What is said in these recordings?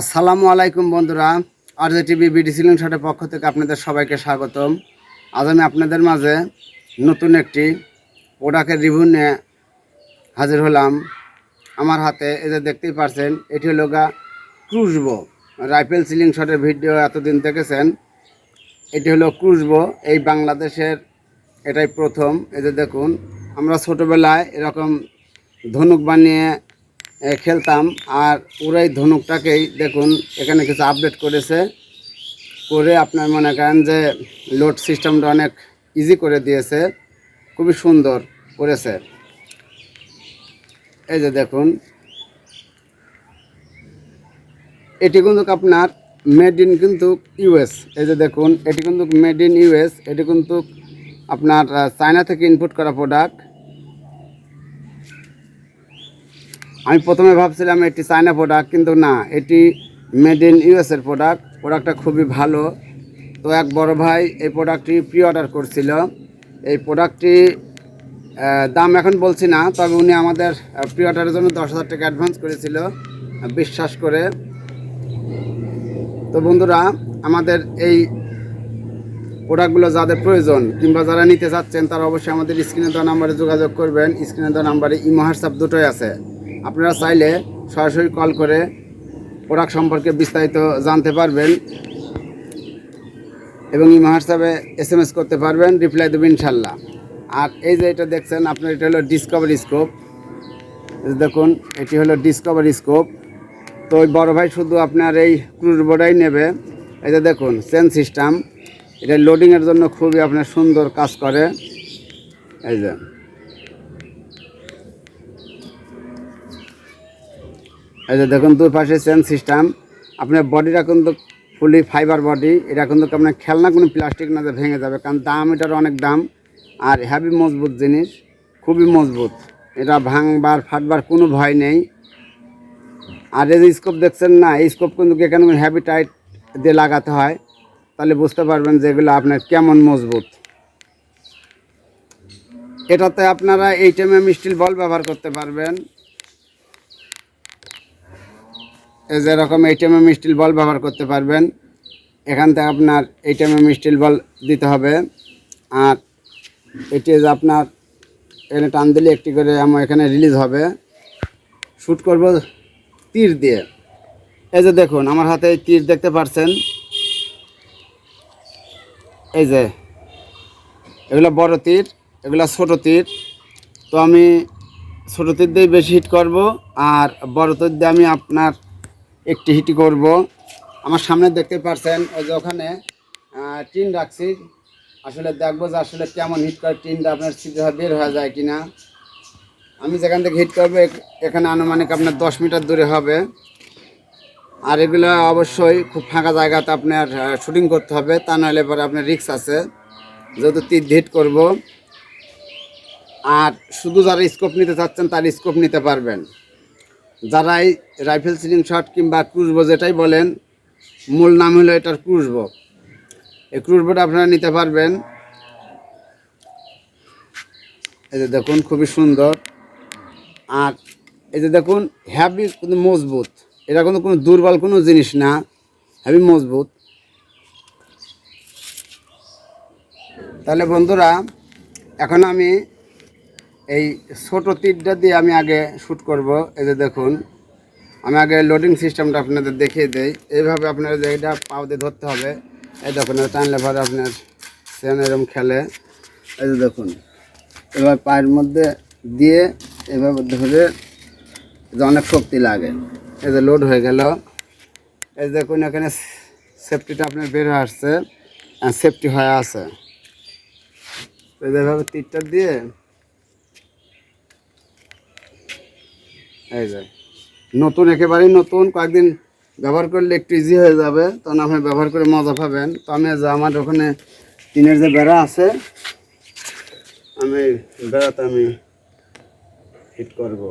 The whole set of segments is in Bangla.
আসসালামু আলাইকুম বন্ধুরা আর জে টিভি বিডি সিলিং শটের পক্ষ থেকে আপনাদের সবাইকে স্বাগতম। আজ আমি আপনাদের মাঝে নতুন একটি প্রোডাক্টের রিভিউ নিয়ে হাজির হলাম। আমার হাতে এই যে দেখতেই পারছেন এটি হলো গা ক্রুশবো রাইফেল সিলিং শটের ভিডিও এতদিন দেখেছেন। এটি হলো ক্রুশবো এই বাংলাদেশের এটাই প্রথম। এই যে দেখুন আমরা ছোটোবেলায় এরকম ধনুক বানিয়ে এ, খেলতাম। আর ওরাই ধনুকটাকেই দেখুন, এখানে কিছু আপডেট করেছে। করে আপনার মনে করেন যে লোড সিস্টেমটা অনেক ইজি করে দিয়েছে। খুবই সুন্দর করেছে। এই যে দেখুন। এটি কিন্তু আপনার মেড ইন কিন্তু ইউএস এই যে দেখুন, এটি কিন্তু মেড ইন ইউএস এটি কিন্তু আপনার চায়না থেকে ইনপুট করা প্রোডাক্ট আমি প্রথমে ভাবছিলাম এটি চায়না প্রোডাক্ট কিন্তু না, এটি মেড ইন ইউএসের প্রোডাক্ট প্রোডাক্টটা খুবই ভালো। তো এক বড় ভাই এই প্রোডাক্টটি প্রি অর্ডার করছিল। এই প্রোডাক্টটি দাম এখন বলছি না, তবে উনি আমাদের প্রি অর্ডারের জন্য দশ হাজার টাকা অ্যাডভান্স করেছিল বিশ্বাস করে। তো বন্ধুরা, আমাদের এই প্রোডাক্টগুলো যাদের প্রয়োজন, কিংবা যারা নিতে চাচ্ছেন, তারা অবশ্যই আমাদের স্ক্রিনে দেওয়া নাম্বারে যোগাযোগ করবেন। স্ক্রিনে দেওয়া নাম্বারে ইমো, হোয়াটসঅ্যাপ দুটোই আছে। আপনারা চাইলে সরাসরি কল করে প্রোডাক্ট সম্পর্কে বিস্তারিত জানতে পারবেন এবং ইমো হোয়াটসঅ্যাপে এস এম এস করতে পারবেন রিপ্লাই দেবেন ইনশাল্লাহ। আর এই যে এটা দেখছেন, আপনার এটা হলো ডিসকভারি স্কোপ দেখুন, এটি হলো ডিসকভারি স্কোপ তো ওই বড়ো ভাই শুধু আপনার এই ক্রুজ বোর্ডাই নেবে। এই যে দেখুন চেন সিস্টেম এটা লোডিংয়ের জন্য খুবই আপনার সুন্দর কাজ করে। এই যে। এই যে দেখুন, দুই পাশে চেন সিস্টেম আপনার বডিটা কিন্তু ফুলি ফাইবার বডি এটা কিন্তু আপনার খেলনা কোনো প্লাস্টিক না যে ভেঙে যাবে, কারণ দাম এটার অনেক দাম। আর হেভি মজবুত জিনিস, খুবই মজবুত। এটা ভাঙবার, ফাটবার কোনো ভয় নেই। আর এই যে স্কোপ দেখছেন না, এই স্কোপ কিন্তু এখানে হ্যাভি টাইট দিয়ে লাগাতে হয়? তাহলে বুঝতে পারবেন যে এগুলো আপনার কেমন মজবুত। এটাতে আপনারা এই টাইমে স্টিল বল ব্যবহার করতে পারবেন। এই যে এরকম এই টাইমে স্টিল বল ব্যবহার করতে পারবেন, এখান থেকে আপনার টাইমে স্টিল বল দিতে হবে। আর এটি আপনার এখানে টান দিলে একটি করে আমার এখানে রিলিজ হবে। শ্যুট করব তীর দিয়ে। এই যে দেখুন, আমার হাতে এই তীর দেখতে পারছেন। এই যে, এগুলো বড় তীর, এগুলো ছোট তীর। তো আমি ছোট তীর দিয়ে বেশি হিট করব, আর বড় তীর দিয়ে আমি আপনার একটি হিটি করব। আমার সামনে দেখতে পাচ্ছেন ওই যে ওখানে টিন রাখছি। আসলে দেখব যে আসলে কেমন হিট করে টিনটা আপনার সিধা বের হয়ে যায় কি না আমি যেখান থেকে হিট করব এখানে আনুমানিক আপনার দশ মিটার দূরে হবে। আর এগুলো অবশ্যই খুব ফাঁকা জায়গাতে আপনার শুটিং করতে হবে। তা নাহলে পরে আপনার রিক্স আছে। যেহেতু তীর হিট করব। আর শুধু যারা স্কোপ নিতে চাচ্ছেন, তার স্কোপ নিতে পারবেন। যারাই রাইফেল সিলিং শট কিংবা ক্রুজবো যেটাই বলেন, মূল নাম হলো এটার ক্রুজবো এই ক্রুজবোটা আপনারা নিতে পারবেন। এই যে দেখুন, খুবই সুন্দর। আর এই যে দেখুন হ্যাভি কিন্তু মজবুত। এটা কিন্তু কোনো দুর্বল কোনো জিনিস না। হ্যাভি মজবুত। তাহলে বন্ধুরা, এখন আমি এই ছোট তীরটা দিয়ে আমি আগে শ্যুট করব। এই যে দেখুন, আমি আগে লোডিং সিস্টেমটা আপনাদের দেখিয়ে দেই। এইভাবে আপনারা যে এটা পাও দিয়ে ধরতে হবে। এই দেখুন টানলে পরে আপনার সেন এরকম খেলে। এই যে দেখুন, এবার পায়ের মধ্যে দিয়ে এভাবে ধরে অনেক শক্তি লাগে। এই যে লোড হয়ে গেল। এই দেখুন, এখানে সেফটিটা আপনার বের হয়ে আসছে। সেফটি হয়ে আছে। এই যে এভাবে তীরটা দিয়ে এই যে। নতুন একেবারেই নতুন, কয়েকদিন ব্যবহার করলে একটু ইজি হয়ে যাবে তখন আপনি ব্যবহার করে মজা পাবেন। তো আমি যে আমার ওখানে টিনের যে বেড়া আছে, আমি বেড়াতে আমি হিট করব।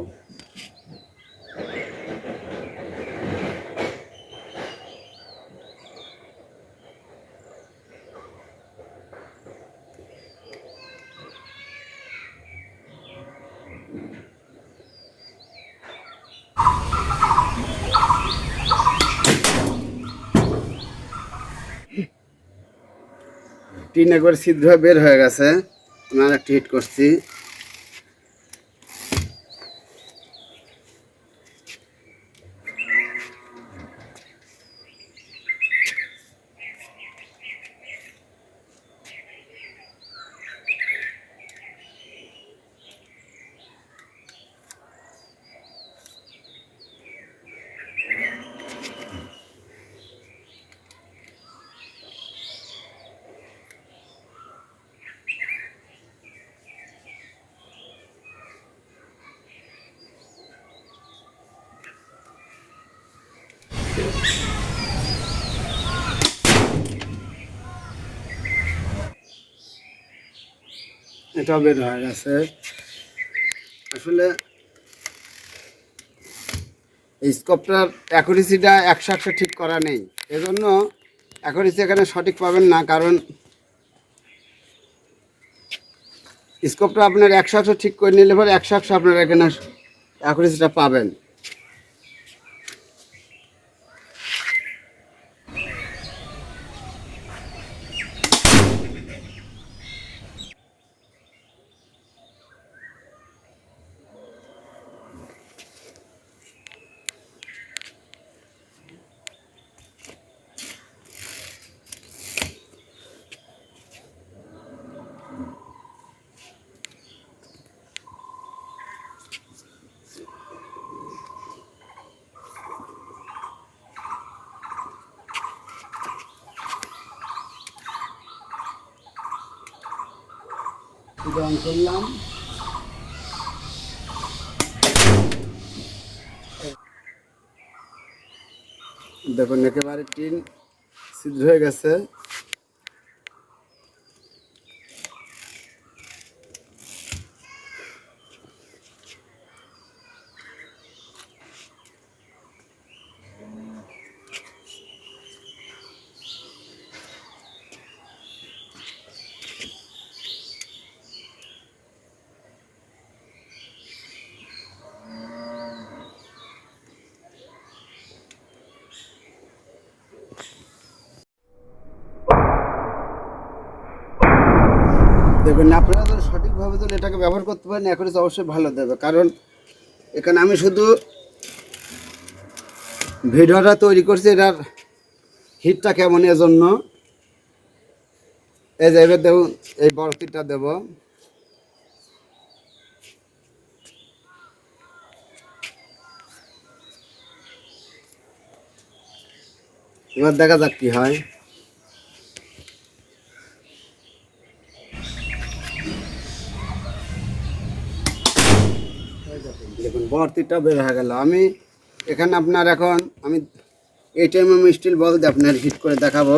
টিন একবার ছিদ্র বের হয়ে গেছে। আমি আর হিট করছি। এটাও বের হয়ে গেছে। আসলে এই স্কোপটার অ্যাকুরেসিটা একশো একশো ঠিক করা নেই। এজন্য অ্যাকুরেসি এখানে সঠিক পাবেন না, কারণ স্কোপটা আপনার একশো একশো ঠিক করে নিলে পরে একশো একশো আপনার এখানে অ্যাকুরেসিটা পাবেন। অন করলাম। দেখুন একেবারে টিন সিদ্ধ হয়ে গেছে দেখুন আপনারা যদি সঠিকভাবে যদি এটাকে ব্যবহার করতে পারেন, এখন অবশ্যই ভালো দেবে। কারণ এখানে আমি শুধু ভিডিওটা তৈরি করছি, এটার হিটটা কেমন এর জন্য এই যে এবার দেখুন, এই বরফিটা দেব। এবার দেখা যাক কি হয়। বর্তিটা বের হয়ে গেল। আমি এখানে আপনার এখন, আমি এই টাইমে আমি স্টিল বল দিয়ে আপনার হিট করে দেখাবো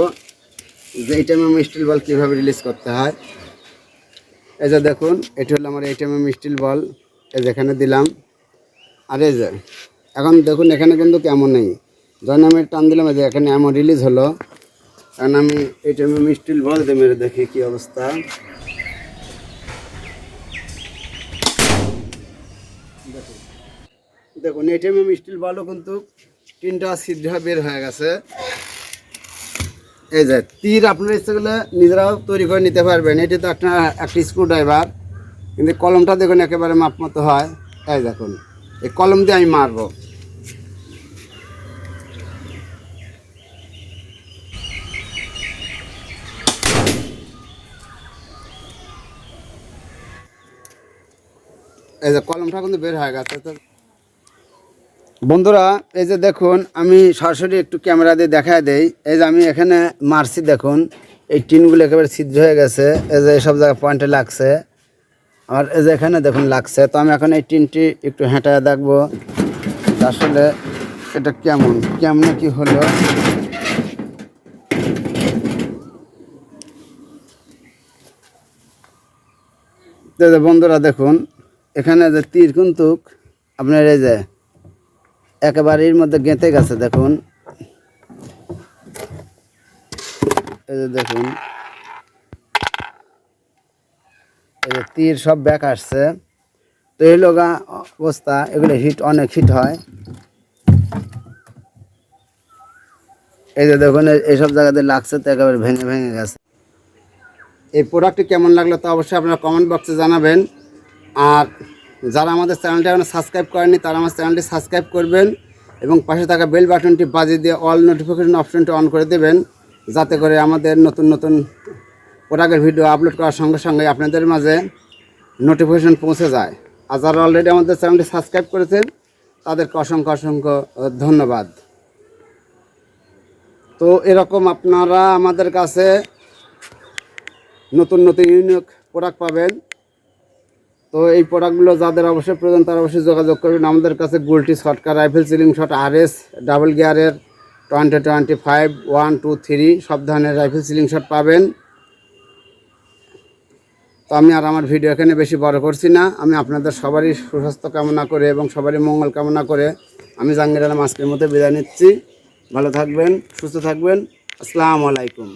যে এই টাইমে আমি স্টিল বল কীভাবে রিলিজ করতে হয়। এই যে দেখুন, এটা হলো আমার এই টাইমে স্টিল বল এই যে এখানে দিলাম। আর এই যে, এখন দেখুন, এখানে কিন্তু কেমন নেই। যখন আমি টান দিলাম, এই যে এখানে এমন রিলিজ হলো কারণ আমি এই টাইমে স্টিল বল দিয়ে মেরে দেখি কী অবস্থা। দেখুন টাইমে স্টিল বলও কিন্তু তিনটা সিদ্ধ বের হয়ে গেছে। এই যে, তীর আপনার ইচ্ছে করলে নিজেরাও তৈরি করে নিতে পারবেন। এটি তো একটা একটা স্ক্রু ড্রাইভার কিন্তু কলমটা দেখুন, একেবারে মাপ মতো হয়। এই দেখুন, এই কলম দিয়ে আমি মারবো। এই যে, কলমটা কিন্তু বের হয়ে গেছে। তো বন্ধুরা, এই যে দেখুন, আমি সরাসরি একটু ক্যামেরা দিয়ে দেখা দেই। এই যে আমি এখানে মারছি, দেখুন, এই টিনগুলো একেবারে ছিদ্র হয়ে গেছে। এই যে সব জায়গায় পয়েন্টে লাগছে। আর এই যে এখানে দেখুন, লাগছে। তো আমি এখন এই টিনটি একটু হেঁটায় দেখব। আসলে এটা কেমন কেমন কি হলো? বন্ধুরা, দেখুন, এখানে যে তীর কিন্তু আপনার এই যে একেবারে এর মধ্যে গেঁথে গেছে, দেখুন। এই যে দেখুন। এই যে তীর সব ব্যাক আসছে। তো এই লগা অবস্থা, এগুলো হিট, অনেক হিট হয়। এই যে দেখুন এইসব জায়গাতে লাগছে তো একেবারে ভেঙে ভেঙে গেছে। এই প্রোডাক্টটি কেমন লাগল তা অবশ্যই আপনারা কমেন্ট বক্সে জানাবেন। আর যারা আমাদের চ্যানেলটি এখনও সাবস্ক্রাইব করেনি তারা আমার চ্যানেলটি সাবস্ক্রাইব করবেন এবং পাশে থাকা বেল বাটনটি বাজিয়ে দিয়ে অল নোটিফিকেশন অপশনটি অন করে দেবেন, যাতে করে আমাদের নতুন নতুন প্রোডাক্টের ভিডিও আপলোড করার সঙ্গে সঙ্গে আপনাদের মাঝে নোটিফিকেশন পৌঁছে যায়। আর যারা অলরেডি আমাদের চ্যানেলটি সাবস্ক্রাইব করেছেন, তাদেরকে অসংখ্য অসংখ্য ধন্যবাদ। তো এরকম আপনারা আমাদের কাছে নতুন নতুন ইউনিক প্রোডাক্ট পাবেন। তো এই প্রোডাক্টগুলো যাদের অবশ্যই প্রয়োজন, তারা অবশ্যই যোগাযোগ করবেন। আমাদের কাছে গুলটি শটকার rifle ceiling shot R S double গিয়ারের twenty twenty five one two three সব ধরনের রাইফেল সিলিং শট পাবেন। তো আমি আর আমার ভিডিও এখানে বেশি বড় করছি না। আমি আপনাদের সবারই সুস্বাস্থ্য কামনা করে এবং সবারই মঙ্গল কামনা করে আমি জাহাঙ্গীর আলম আজকের মতো বিদায় নিচ্ছি। ভালো থাকবেন, সুস্থ থাকবেন। আসসালামু আলাইকুম।